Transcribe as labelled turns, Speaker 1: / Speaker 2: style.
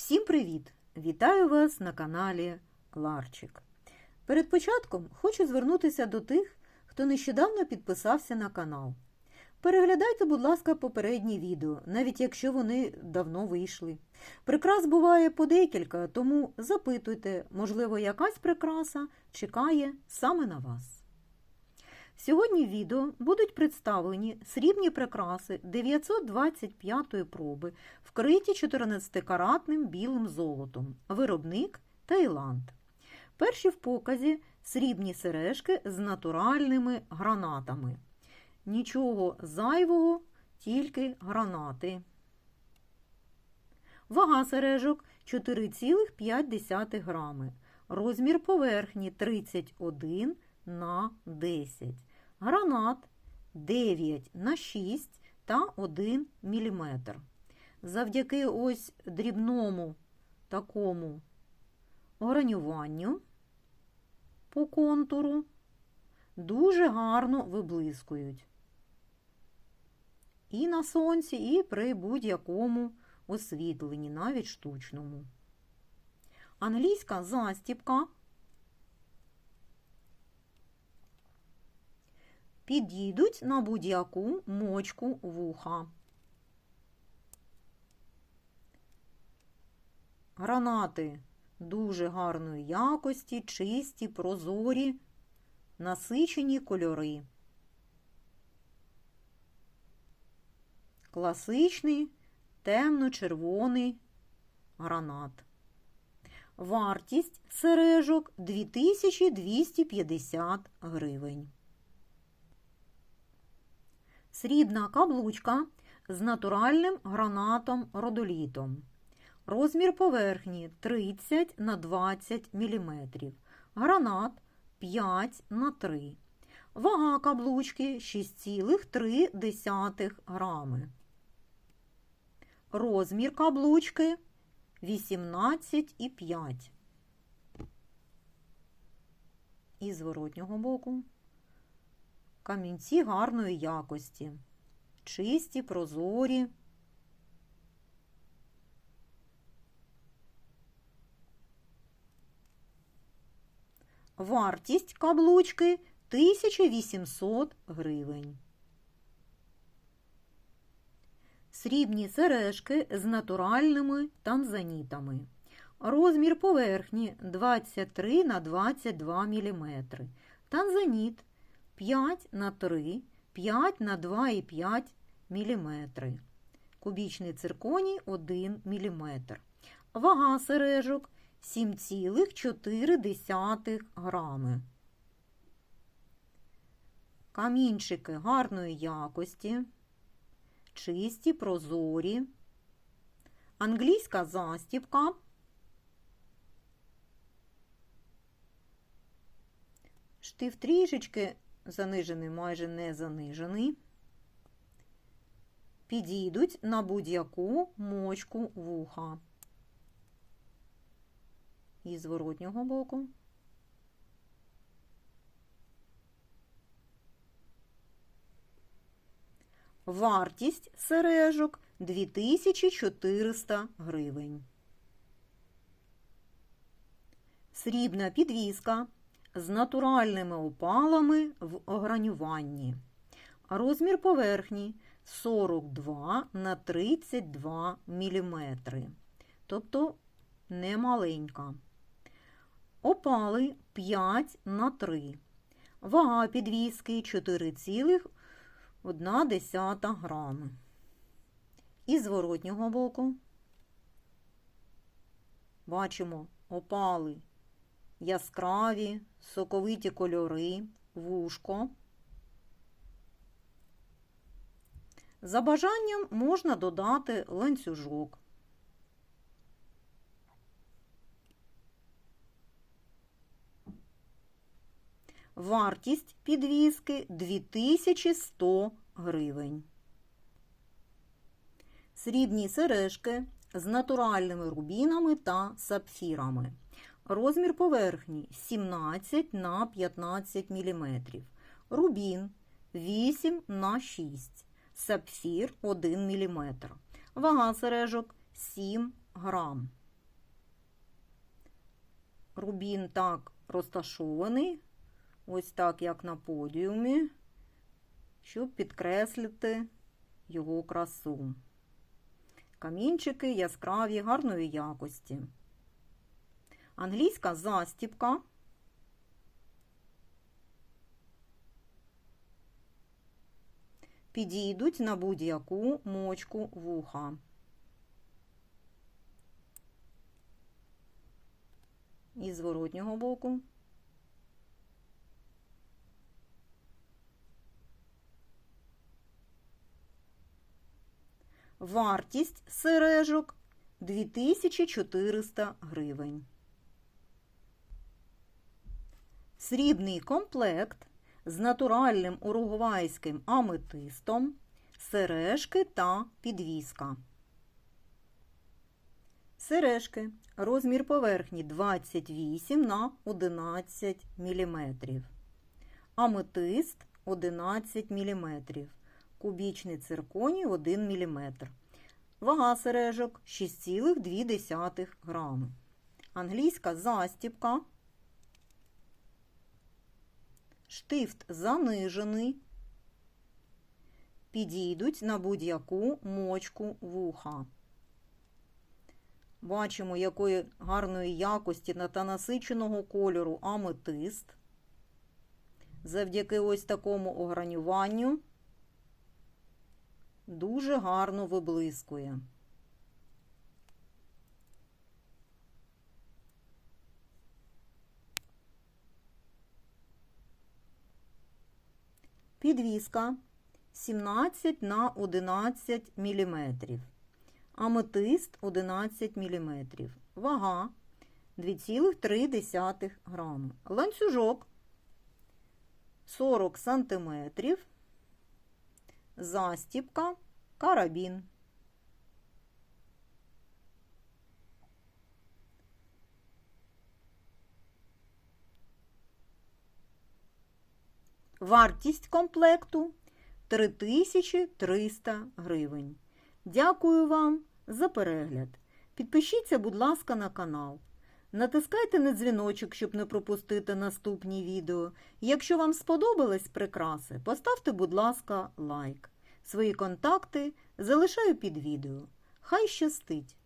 Speaker 1: Всім привіт! Вітаю вас на каналі Ларчик. Перед початком хочу звернутися до тих, хто нещодавно підписався на канал. Переглядайте, будь ласка, попередні відео, навіть якщо вони давно вийшли. Прикрас буває по декілька, тому запитуйте, можливо, якась прикраса чекає саме на вас. Сьогодні в відео будуть представлені срібні прикраси 925-ї проби, вкриті 14-каратним білим золотом, виробник Таїланд. Перші в показі срібні сережки з натуральними гранатами. Нічого зайвого, тільки гранати. Вага сережок 4,5 грами. Розмір поверхні 31 на 10. Гранат 9 на 6 та 1 мм. Завдяки ось дрібному такому гранюванню по контуру дуже гарно виблискують. І на сонці, і при будь-якому освітленні, навіть штучному. Англійська застіпка підійдуть на будь-яку мочку вуха. Гранати дуже гарної якості, чисті, прозорі, насичені кольори. Класичний темно-червоний гранат. Вартість сережок 2250 гривень. Срібна каблучка з натуральним гранатом родолітом. Розмір поверхні 30 на 20 мм. Гранат 5 на 3 Вага каблучки 6,3 грами. Розмір каблучки 18,5. І зворотнього боку. Камінці гарної якості. Чисті, прозорі. Вартість каблучки 1800 гривень. Срібні сережки з натуральними танзанітами. Розмір поверхні 23 на 22 мм. Танзаніт 5 на 3, 5 на 2,5 мм. Кубічний цирконій 1 мм. Вага сережок 7,4 грами. Камінчики гарної якості, чисті, прозорі, англійська застіпка. Штиф трішечки занижений, майже не занижений. Підійдуть на будь-яку мочку вуха. І з зворотнього боку. Вартість сережок 2400 гривень. Срібна підвіска з натуральними опалами в огранюванні. Розмір поверхні 42 на 32 мм. Тобто немаленька. Опали 5 на 3. Вага підвіски 4,1 грами. І зворотнього боку бачимо опали яскраві, соковиті кольори, вушко. За бажанням можна додати ланцюжок. Вартість підвіски 2100 гривень. Срібні сережки з натуральними рубінами та сапфірами. Розмір поверхні 17 на 15 мм. Рубін 8 на 6 Сапфір 1 мм. Вага сережок 7 грам. рубін так розташований, ось так, як на подіумі, щоб підкреслити його красу. Камінчики яскраві, гарної якості. Англійська застіпка. Підійдуть на будь-яку мочку вуха. І зворотнього боку. Вартість сережок 2400 гривень. Срібний комплект з натуральним уругвайським аметистом, сережки та підвіска. Сережки. Розмір поверхні 28 на 11 мм. Аметист 11 мм. Кубічний цирконій 1 мм. Вага сережок 6,2 грами. Англійська застіпка. Штифт занижений. Підійдуть на будь-яку мочку вуха. Бачимо, якої гарної якості та насиченого кольору аметист. Завдяки ось такому огранюванню дуже гарно виблискує. Підвіска 17 на 11 мм. Аметист 11 мм. Вага 2,3 грами. Ланцюжок 40 см. Застіпка, карабін. Вартість комплекту 3300 гривень. Дякую вам за перегляд. Підпишіться, будь ласка, на канал. Натискайте на дзвіночок, щоб не пропустити наступні відео. Якщо вам сподобались прикраси, поставте, будь ласка, лайк. Свої контакти залишаю під відео. Хай щастить!